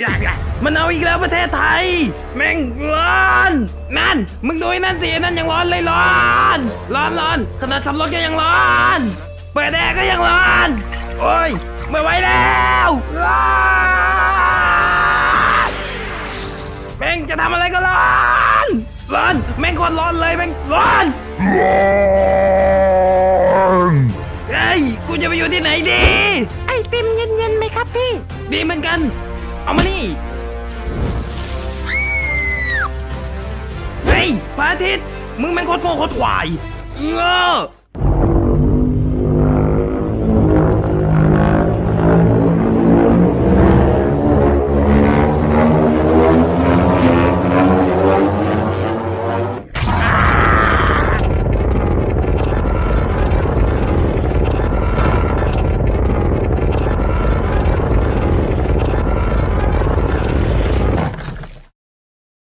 อยากอยากมันเอาอีกแล้วประเทศไทย แม่งร้อน นั่น มึงดูไอ้นั่นสิไอ้นั่นยังร้อนเลยร้อน ร้อนร้อนขนาดขับรถก็ยังร้อน เปิดแอร์ก็ยังร้อน โอ้ยไม่ไหวแล้วร้อนแม่งจะทำอะไรก็ร้อน ร้อน แม่งโคนร้อนเลยแม่งร้อนเฮ้ยกูจะไปอยู่ที่ไหนดี ไอติมเย็นๆไหมครับพี่ ดีเหมือนกัน เอามานี่เฮ้ยพระอาทิตย์มึงเป็นโคตรโง่โคตรควายเงอ